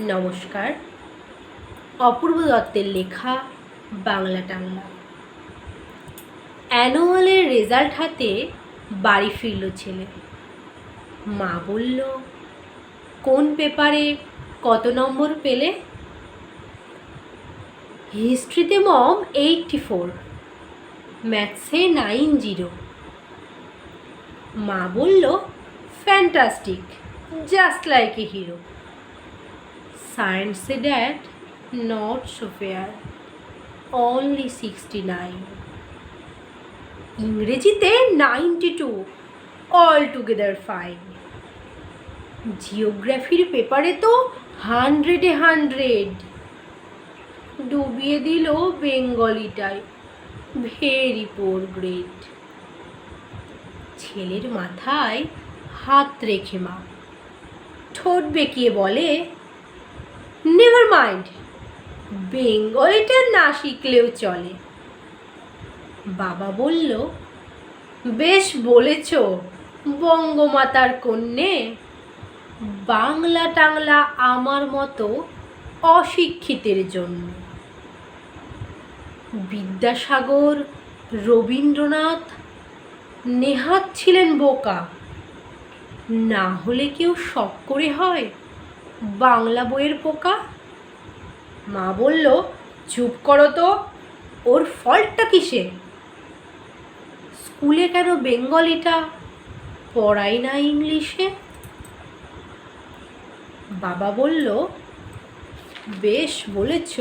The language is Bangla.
নমস্কার। অপূর্ব দত্তের লেখা, বাংলা টাংলা অ্যানুয়ালের রেজাল্ট হাতে বাড়ি ফিরল ছেলে। মা বলল, কোন পেপারে কত নম্বর পেলে? হিস্ট্রিতে মম এইটটি ফোর, ম্যাথসে নাইন জিরো। মা বলল, fantastic, just like a hero. সায়েন্সে dad not so only sixty nine ইংরেজিতে ninety two all together fine জিওগ্রাফির পেপারে তো হান্ড্রেডে হান্ড্রেড ডুবিয়ে দিল বেঙ্গলিটায় ভেরি পোর গ্রেড ছেলের মাথায় হাত রেখে মা। ঠোঁট বেঁকিয়ে বলে মাইন্ড বেঙ্গলিটা না শিখলেও চলে। বাবা বলল, বেশ বলেছ, বঙ্গমাতার কন্যে। বাংলা টাংলা আমার মতো অশিক্ষিতের জন্য। বিদ্যাসাগর, রবীন্দ্রনাথ, নেহাত ছিলেন বোকা। না হলে কেউ শখ করে হয় বাংলা বইয়ের পোকা মা বলল, চুপ করো তো, ওর ফল্টটা কিসে? স্কুলে কেন বেঙ্গলিটা পড়াই না ইংলিশে? বাবা বলল, বেশ বলেছ।